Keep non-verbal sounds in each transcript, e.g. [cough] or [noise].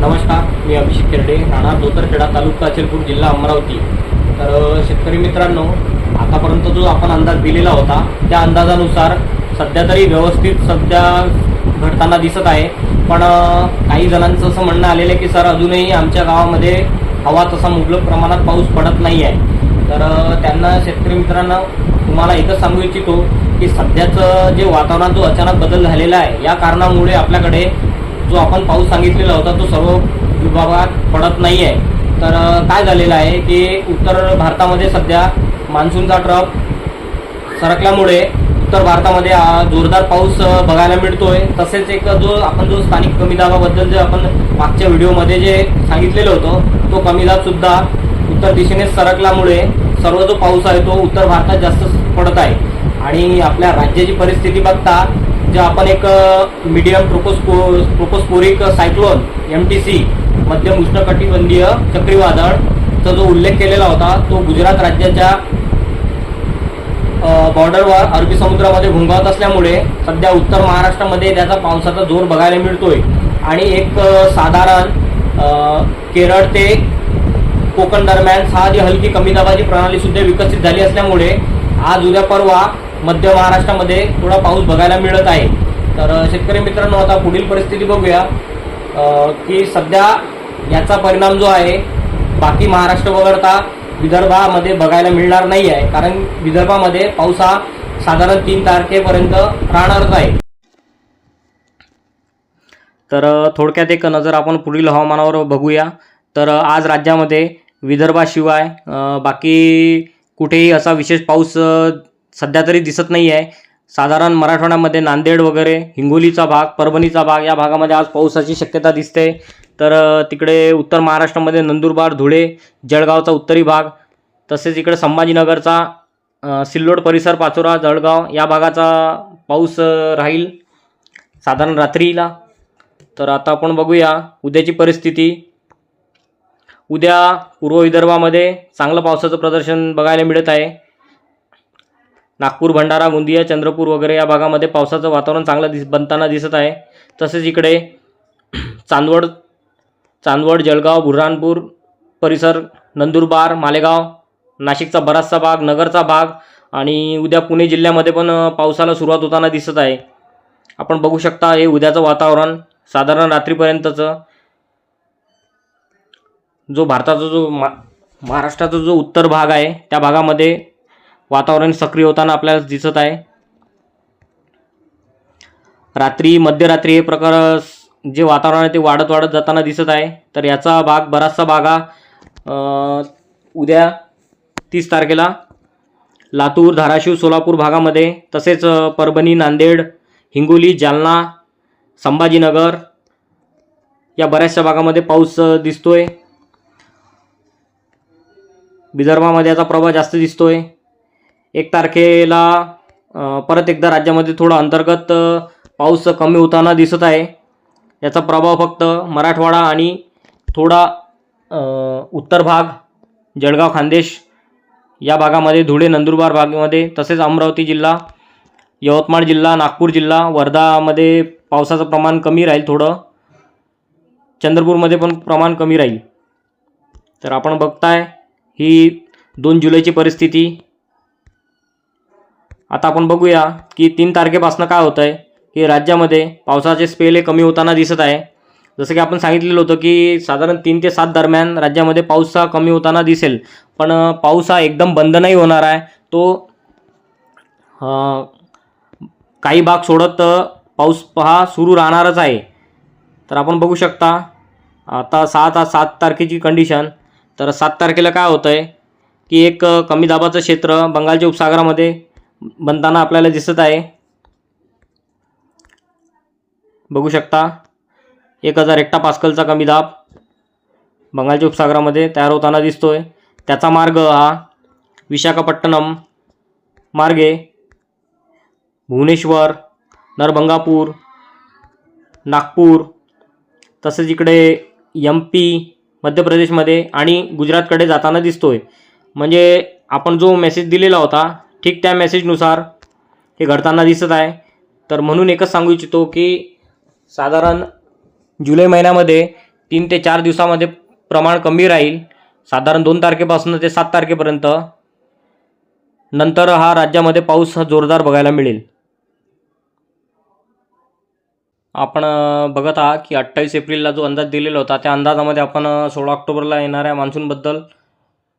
नमस्कार मी अभिषेक खेरडे राणा धोतरखेडा तालुका अचलपूर जिल्हा अमरावती. तर शेतकरी मित्रांनो आतापर्यंत जो आपण अंदाज दिलेला होता त्या अंदाजानुसार सध्या तरी व्यवस्थित सध्या घडताना दिसत आहे. पण काही जणांचं असं म्हणणं आलेलं आहे की सर अजूनही आमच्या गावामध्ये हवा तसा मुबलक प्रमाणात पाऊस पडत नाही आहे. तर त्यांना शेतकरी मित्रांना तुम्हाला एकच सांगू इच्छितो की सध्याचं जे वातावरणात जो अचानक बदल झालेला आहे या कारणामुळे आपल्याकडे जो आपण पाऊस सांगितलेला होता तो सर्व विभागात पडत नाही आहे तर काय झालेलं आहे की उत्तर भारतामध्ये सध्या मान्सूनचा ट्रप सरकल्यामुळे उत्तर भारतामध्ये जोरदार पाऊस बघायला मिळतोय. तसेच एक जो आपण जो स्थानिक कमी दाबाबद्दल जे आपण मागच्या व्हिडिओमध्ये जे सांगितलेलं होतं तो कमी दाब सुद्धा उत्तर दिशेने सरकल्यामुळे सर्व जो पाऊस आहे तो उत्तर भारतात जास्त पडत आहे. आणि आपल्या राज्याची परिस्थिती बघता जे आपण एक medium ट्रोपोस्पो tropospheric cyclone M T C मध्यम उष्णकटिबंधीय चक्रीवादळचा जो उल्लेख केलेला होता तो गुजरात राज्याच्या बॉर्डरवर अरबी समुद्रामध्ये घुंगावत असल्यामुळे सध्या उत्तर महाराष्ट्रामध्ये त्याचा पावसाचा जोर बघायला मिळतोय. आणि एक साधारण केरळ ते कोकण दरम्यान साधी हलकी कमी दाबाची प्रणाली सुद्धा विकसित झाली असल्यामुळे आज उद्या परवा मध्य महाराष्ट्रामध्ये थोडा पाऊस बघायला मिळत आहे. तर शेतकरी मित्रांनो आता पुढील परिस्थिती बघूया. की सध्या याचा परिणाम जो आहे बाकी महाराष्ट्र वगळता विदर्भामध्ये बघायला मिळणार नाही आहे कारण विदर्भामध्ये पाऊस हा साधारण तीन तारखेपर्यंत राहणारच आहे. तर थोडक्यात एक नजर आपण पुढील हवामानावर बघूया. तर आज राज्यामध्ये विदर्भाशिवाय बाकी कुठेही असा विशेष पाऊस सध्या तरी दिसत नाही आहे साधारण मराठवाड्यामध्ये नांदेड वगैरे हिंगोलीचा भाग परभणीचा भाग या भागामध्ये आज पावसाची शक्यता दिसते. तर तिकडे उत्तर महाराष्ट्रामध्ये नंदुरबार धुळे जळगावचा उत्तरी भाग तसेच इकडे संभाजीनगरचा सिल्लोड परिसर पाचोरा जळगाव या भागाचा पाऊस राहील साधारण रात्रीला. तर आता आपण बघूया उद्याची परिस्थिती. उद्या पूर्व विदर्भामध्ये चांगलं पावसाचं प्रदर्शन बघायला मिळत आहे. नागपूर भंडारा गोंदिया चंद्रपूर वगैरे या भागामध्ये पावसाचं वातावरण चांगलं दिस बनताना दिसत आहे. तसेच इकडे [clears throat] चांदवड चांदवड जळगाव बुऱ्हाणपूर परिसर नंदुरबार मालेगाव नाशिकचा बराचसा भाग नगरचा भाग आणि उद्या पुणे जिल्ह्यामध्ये पण पावसाला सुरुवात होताना दिसत आहे. आपण बघू शकता हे उद्याचं वातावरण साधारण रात्रीपर्यंतचं जो भारताचा जो मा महाराष्ट्राचा जो उत्तर भाग आहे त्या भागामध्ये वातावरण सक्रिय होताना आपल्याला दिसत आहे. रात्री मध्यरात्री हे प्रकार स- जे वातावरण आहे ते वाढत वाढत जाताना दिसत आहे. तर याचा भाग बराचसा भाग हा उद्या तीस तारखेला लातूर धाराशिव सोलापूर भागामध्ये तसेच परभणी नांदेड हिंगोली जालना संभाजीनगर या बऱ्याचशा भागामध्ये पाऊस दिसतोय. विदर्भामध्ये याचा प्रभाव जास्त दिसतोय. एक तारखेला परत एकदा राज्यामध्ये थोडा अंतर्गत पाऊस कमी होताना दिसत आहे. याचा प्रभाव फक्त मराठवाडा आणि थोडा उत्तर भाग जळगाव खानदेश या भागामध्ये धुळे नंदुरबार भागामध्ये तसेच अमरावती जिल्हा यवतमाळ जिल्हा नागपूर जिल्हा वर्धामध्ये पावसाचं प्रमाण कमी राहील थोडं. चंद्रपूरमध्ये पण प्रमाण कमी राहील. तर आपण बघताय ही दोन जुलैची परिस्थिती. आता आपण बघूया की तीन तारखेपासून काय होतं आहे की राज्यामध्ये पावसाचे स्पेल हे कमी होताना दिसत आहे. जसं की आपण सांगितलेलं होतं की साधारण तीन ते सात दरम्यान राज्यामध्ये पाऊस हा कमी होताना दिसेल. पण पाऊस हा एकदम बंद नाही होणार आहे. तो काही भाग सोडत पाऊस हा सुरू राहणारच आहे. तर आपण बघू शकता आता सात आज सात तारखेची कंडिशन तर सात तारखेला काय होतं आहे की एक कमी दाबाचं क्षेत्र बंगालच्या उपसागरामध्ये बनताना आपल्याला दिसत आहे. बघू शकता एक हजार एकटा पास्कलचा कमी दाब बंगालच्या उपसागरामध्ये तयार होताना दिसतोय. त्याचा मार्ग हा विशाखापट्टणम मार्गे भुवनेश्वर नरभंगापूर नागपूर तसेच इकडे एम पी मध्य प्रदेशमध्ये आणि गुजरातकडे जाताना दिसतोय. म्हणजे आपण जो मेसेज दिलेला होता ठीक त्या मेसेजनुसार हे घडताना दिसत आहे. तर म्हणून एकच सांगू इच्छितो की साधारण जुलै महिन्यामध्ये तीन ते चार दिवसामध्ये प्रमाण कमी राहील. साधारण दोन तारखेपासून ते सात तारखेपर्यंत. नंतर हा राज्यामध्ये पाऊस हा जोरदार बघायला मिळेल. आपण बघत आहात की अठ्ठावीस एप्रिलला जो अंदाज दिलेला होता त्या अंदाजामध्ये आपण सोळा ऑक्टोबरला येणाऱ्या मान्सूनबद्दल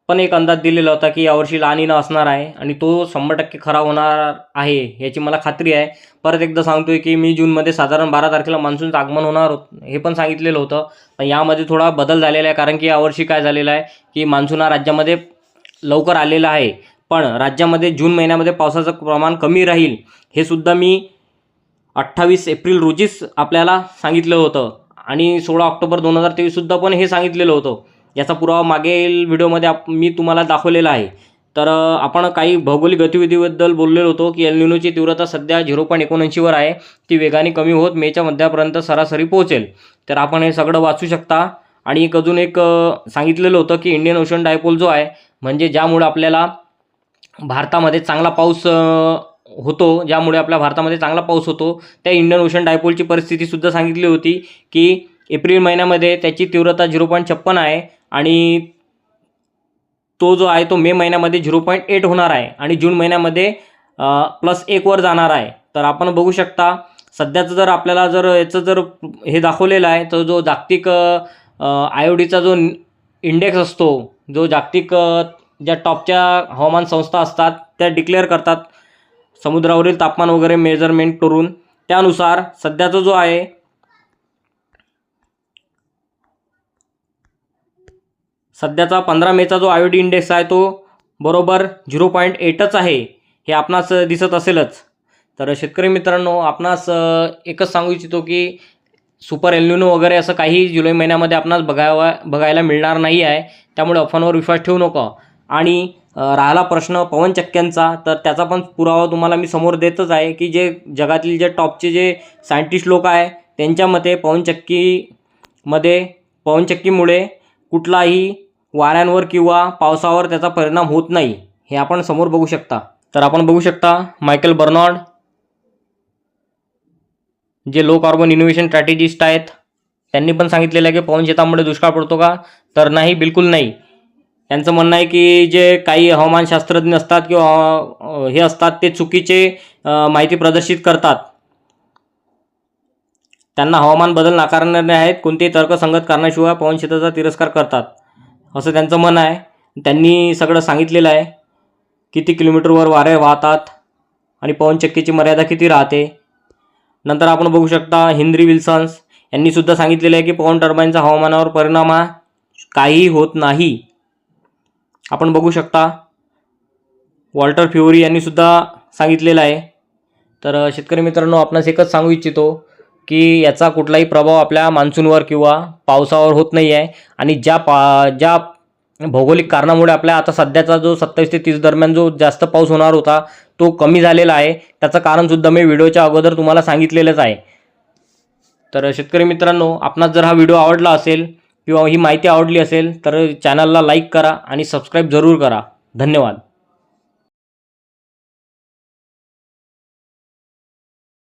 पण एक अंदाज दिलेला होता की यावर्षी लानिना असणार आहे आणि तो शंभर टक्के खरा होणार आहे याची मला खात्री आहे. परत एकदा सांगतोय की मी जूनमध्ये साधारण बारा तारखेला मान्सूनचं आगमन होणार होत हे पण सांगितलेलं होतं. पण यामध्ये थोडा बदल झालेला आहे कारण की यावर्षी काय झालेलं आहे की मान्सून हा राज्यामध्ये लवकर आलेला आहे. पण राज्यामध्ये जून महिन्यामध्ये पावसाचं प्रमाण कमी राहील हे सुद्धा मी अठ्ठावीस एप्रिल रोजीच आपल्याला सांगितलं होतं. आणि सोळा ऑक्टोबर दोन हजार तेवीससुद्धा पण हे सांगितलेलं होतं. याचा पुरावा मागील व्हिडिओमध्ये आप मी तुम्हाला दाखवलेला आहे. तर आपण काही भौगोलिक गतिविधीबद्दल बोललेलो होतो की एलनिनोची तीव्रता सध्या झिरो पॉईंट एकोणऐंशीवर आहे. ती वेगाने कमी होत मेच्या मध्यापर्यंत सरासरी पोहोचेल. तर आपण हे सगळं वाचू शकता. आणि एक अजून एक सांगितलेलं होतं की इंडियन ओशन डायपोल जो आहे म्हणजे ज्यामुळे आपल्याला भारतामध्ये चांगला पाऊस होतो ज्यामुळे आपल्या भारतामध्ये चांगला पाऊस होतो. त्या इंडियन ओशन डायपोलची परिस्थितीसुद्धा सांगितली होती की एप्रिल महिन्यामध्ये त्याची तीव्रता झिरो पॉईंट छप्पन आहे आणि तो जो आहे तो मे महिन्यामध्ये झिरो पॉईंट एट होणार आहे आणि जून महिन्यामध्ये प्लस एकवर जाणार आहे. तर आपण बघू शकता सध्याचं जर आपल्याला जर याचं जर हे दाखवलेलं आहे तर जो जागतिक आय ओ डीचा जो इंडेक्स असतो जो जागतिक ज्या टॉपच्या हवामान संस्था असतात त्या डिक्लेअर करतात समुद्रावरील तापमान वगैरे मेजरमेंट करून त्यानुसार सध्याचा जो आहे सध्याचा पंधरा मेचा जो आयोडी इंडेक्स आहे तो बरोबर झिरो पॉईंट एटच आहे हे आपणास दिसत असेलच. तर शेतकरी मित्रांनो आपणास एकच सांगू इच्छितो की सुपर एल्युनो वगैरे असं काही जुलै महिन्यामध्ये आपणास बघावा बघायला मिळणार नाही आहे. त्यामुळे अफवांवर विश्वास ठेवू नका. आणि राहिला प्रश्न पवनचक्क्यांचा तर त्याचा पण पुरावा तुम्हाला मी समोर देतच आहे की जे जगातील जे टॉपचे जे सायंटिस्ट लोक आहे त्यांच्या मते पवनचक्कीमध्ये पवनचक्कीमुळे कुठलाही वाऱ्यांवर किंवा पावसावर त्याचा परिणाम होत नाही हे आपण समोर बघू शकता. तर आपण बघू शकता मायकेल बर्नॉड जे लो कार्बन इनोव्हेशन स्ट्रॅटेजिस्ट आहेत त्यांनी पण सांगितलेलं आहे की पवन शेतामुळे दुष्काळ पडतो का? तर नाही बिलकुल नाही. त्यांचं म्हणणं आहे की जे काही हवामानशास्त्रज्ञ असतात किंवा हे असतात ते चुकीचे माहिती प्रदर्शित करतात. त्यांना हवामान बदल नाकारणारे आहेत कोणतेही तर्कसंगत कारणाशिवाय पवन तिरस्कार करतात. असं त्यांचं मन आहे. त्यांनी सगळं सांगितलेलं आहे. किती किलोमीटरवर वारे वाहतात आणि पवनचक्कीची मर्यादा किती राहते? नंतर आपण बघू शकता हिंद्री विल्सन्स यांनीसुद्धा सांगितलेलं आहे की पवन टर्बाईनचा हवामानावर परिणाम हा काहीही होत नाही. आपण बघू शकता वॉल्टर फ्युरी यांनी सुद्धा सांगितलेलं आहे. तर शेतकरी मित्रांनो आपणास एकच सांगू इच्छितो की याचा कुठलाही प्रभाव आपल्या मान्सूनवर किंवा पावसावर होत नाही आहे आणि ज्या पा ज्या भौगोलिक कारणामुळे आपल्या आता सध्याचा जो सत्तावीस ते तीस दरम्यान जो जास्त पाऊस होणार होता तो कमी झालेला आहे. त्याचं कारणसुद्धा मी व्हिडिओच्या अगोदर तुम्हाला सांगितलेलंच आहे. तर शेतकरी मित्रांनो आपणास जर हा व्हिडिओ आवडला असेल किंवा ही माहिती आवडली असेल तर चॅनलला लाईक करा आणि सबस्क्राईब जरूर करा. धन्यवाद.